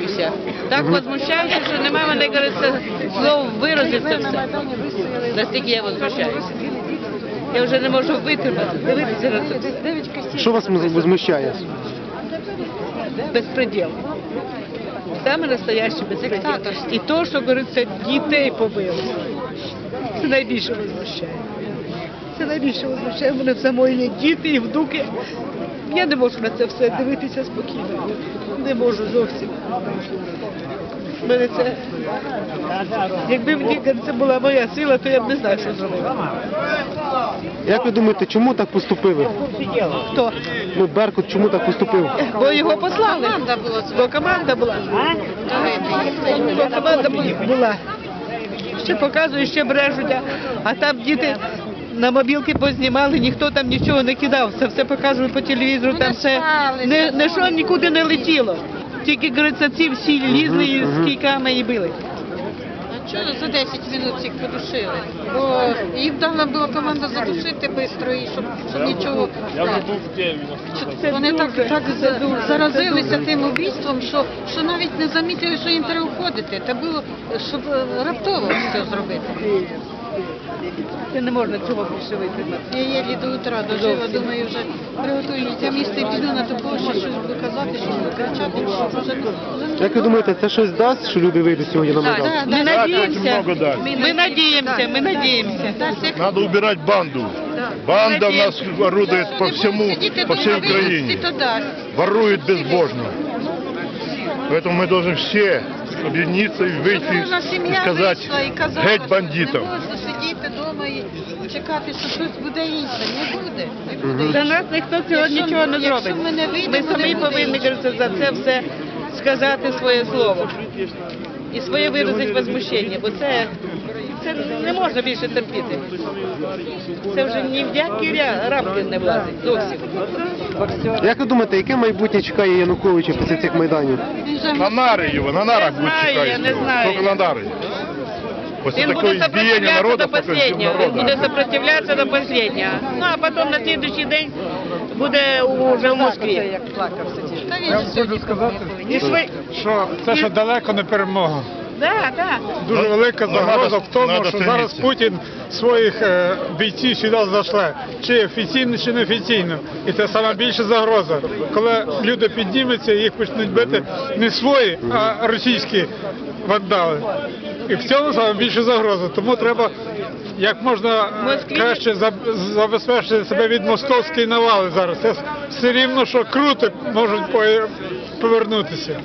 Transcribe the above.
возмущаюся. Так возмущаюся, що немає мене, кажеться, слов виразити все. Настільки я возмущаюся. Я вже не можу витримати, дивитися на це все. Що вас возмущає? Безпреділ. Саме настоящий безпреділ. І то, що, говориться, дітей побили. Це найбільше возмущає. Це найбільше возмущає. У мене в самої є діти і внуки. Я не можу на це все дивитися спокійно. Не можу зовсім. Мене це... Якби мені це була моя сила, то я б не знаю, що зробила. Як ви думаєте, чому так поступили? Хто? Ну, Беркут чому так поступив? Бо його послали. Бо команда була. Бо команда була. Ще показує, ще брешуть, а- а там діти на мобілки познімали, ніхто там нічого не кидав. Це все показують по телевізору, там все не, не що нікуди не летіло. Тільки, говориться, ці всі лізли і з кійками і били. Чого за 10 минут всіх подушили? Бо їм дана була команда задушити швидко і щоб, щоб нічого. Вони так, так за- заразилися тим убійством, що, що навіть не замітили, що їм треба входити. Це було, щоб е, раптово все зробити. Це не можна цього більше витримати. Я єлі до утра дожила, думаю, вже приготую я місце і піду на ту площу, щось буду казати, щось буду кричати, що вже, вже не Як ви думаєте, це щось дасть, що люди вийдуть сьогодні на Майдан? Ми очень надіємося, много дасть. ми надіємося, ми надіємося. Надо убирать банду. Банда в нас орудует по всему, Сидіти по всей дома, вивезти, Украине. то дасть. Ворует безбожно. Поэтому мы должны все объединиться і выйти Кожна и сім'я сказать вийшла і сказати геть бандитам. Не можна сидіти вдома і чекати, що щось буде інше. Не буде. Не буде. За нас ніхто цього нічого не зробить. ми не Ми самі повинні за це все сказати своє слово. І своє виразити возмущення, бо це, можна більше терпіти. Це вже ні в які рамки не влазить зовсім. Як ви думаєте, яке майбутнє чекає Януковича після цих майданів? На наре его, на нарах Не знаю, я не знаю. Нары. После Він буде избиения сопротивлятися до пока останнього. Він буде народа. сопротивлятися до останнього. Ну а потім на слідуючий день буде уже в Москві. Я вам хочу сказати, що це ще далеко не перемога. Да, да. Дуже велика Ну, загроза в тому, що зараз. Путін своїх е, бійців сюди зашле, чи офіційно, чи неофіційно. І це саме більша загроза. Коли люди піднімуться їх почнуть бити не свої, а російські вандали. І в цьому саме більша загроза. Тому треба як можна е, краще заб- забезпечити себе від московської навали зараз. Це все рівно, що круто можуть по- повернутися.